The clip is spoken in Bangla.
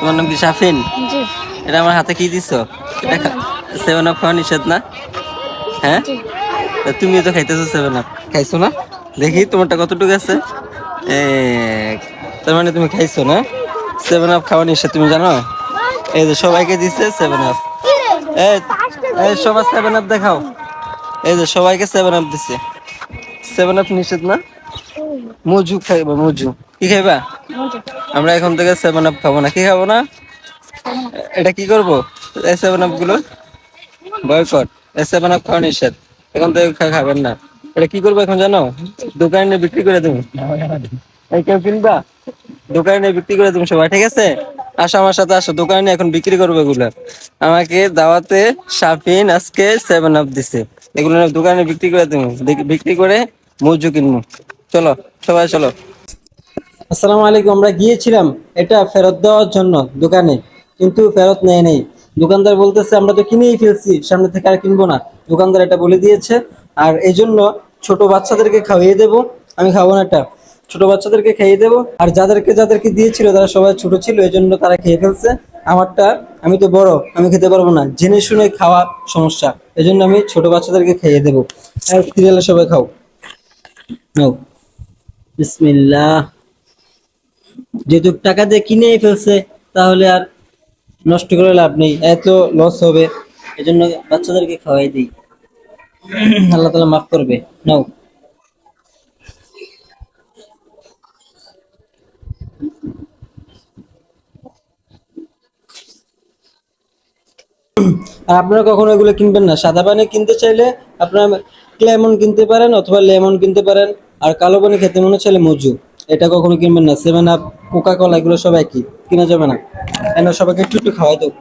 তোমার নাম কি শাফিন? জি। এটা আমার হাতে কি দিছো? এটা সেভেন আপ খাওয়া নিষেধ না? হ্যাঁ? জি। তা তুমিও তো খাইতেছো সেভেন আপ খাইছো না? দেখি তোমারটা কতটুকু আছে? তার মানে তুমি খাইছো না? সেভেন আপ খাওয়া নিষেধ তুমি জানো? এই যে সবাইকে দিছে সেভেন আপ এই এই সবার সেভেন আপ দেখাও। এই যে সবাইকে সেভেন আপ দিছে। সেভেন আপ নিষেধ না? মজু খাইবা মজু। কি খাইবা? আমরা এখন থেকে সেভেন আপ খাব না। কি খাব না? এটা কি করব? এই সেভেন আপগুলো? বয়কট এই সেভেন আপ খাওয়া নিষেধ। এখন থেকে খাবেন না। এটা কি করব এখন জানো? দোকানে বিক্রি করে দেবো। এই কেউ কিনবা? দোকানে বিক্রি করে দেবো সবাই, ঠিক আছে? আসো আমার সাথে, আসো। দোকানে এখন বিক্রি করব এগুলো। আমাকে দাওয়াতে শাফিন আজকে সেভেন আপ দিছে। এগুলো দোকানে বিক্রি করে বিক- বিক্রি করে মজু কিনবো। চলো, সবাই চলো। আসসালামু আলাইকুম, আমরা গিয়েছিলাম এটা ফেরত দেওয়ার জন্য দোকানে, কিন্তু ফেরত নেয় নেই। দোকানদার বলতেছে, আমরা তো কিনেই ফেলছি, সামনে থেকে আর কিনবো না। দোকানদার এটা বলে দিয়েছে, আর এই জন্য ছোট বাচ্চাদেরকে খাইয়ে দেবো, আমি খাব না এটা। ছোট বাচ্চাদেরকে খাইয়ে দেবো, আর যাদেরকে যাদেরকে দিয়েছিল, তারা সবাই ছোট ছিল এই জন্য তারা খেয়ে ফেলছে। আমারটা, আমি তো বড়, আমি খেতে পারব না। জেনে শুনে খাওয়া সমস্যা এই জন্য আমি ছোট বাচ্চাদেরকে খাইয়ে দেবো। আর সিরিয়ালে সবাই খাও। নাও। বিসমিল্লাহ। যেহেতু টাকা দিয়ে কিনেই ফেলছে, তাহলে আর নষ্ট করে লাভ নেই। এত লস হবে এই জন্য বাচ্চাদেরকে খাওয়াই দিই। আল্লাহ তালা মাফ করবে। নাও। আর আপনারা কখনো এগুলো কিনবেন না। সাদা পানি কিনতে চাইলে আপনারা লেমন কিনতে পারেন অথবা লেমন কিনতে পারেন, আর কালো পানি খেতে মনে চাইলে মজু এটা কখনো কিনবেন না সেভেন আপ কোকা কলা এগুলো সব একই। কিনা যাবে না। এনে সবাইকে একটু একটু খাওয়াই দেবো